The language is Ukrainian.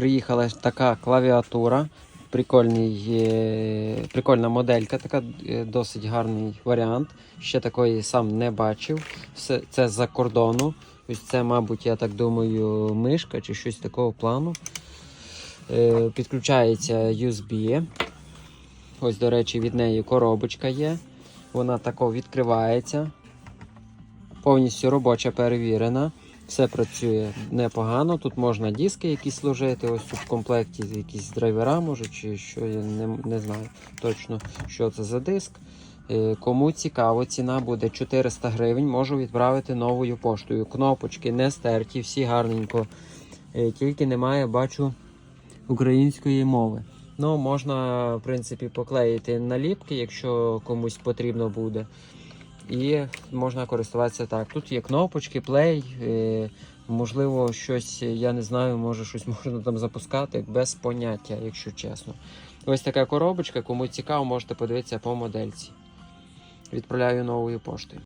приїхала така клавіатура. Прикольний, е, прикольна моделька, така е, досить гарний варіант. Ще такої сам не бачив. Все це з-за кордону. Ось це, мабуть, я так думаю, мишка чи щось такого плану. Е, Підключається USB. Ось, до речі, від неї коробочка є. Вона тако відкривається. Повністю робоча перевірена. Все працює непогано. Тут можна диски якісь служити. Ось тут в комплекті якісь драйвера, може, чи що я не, не знаю точно, що це за диск. Е, Кому цікаво, ціна буде 400 гривень. Можу відправити новою поштою. Кнопочки не стерті, всі гарненько. Е, Тільки немає, бачу, української мови. Ну, можна, в принципі, поклеїти наліпки, якщо комусь потрібно буде. І можна користуватися так. Тут є кнопочки, плей, е, можливо, щось, я не знаю, може щось можна там запускати без поняття, якщо чесно. Ось така коробочка, кому цікаво, можете подивитися по модельці. Відправляю новою поштою.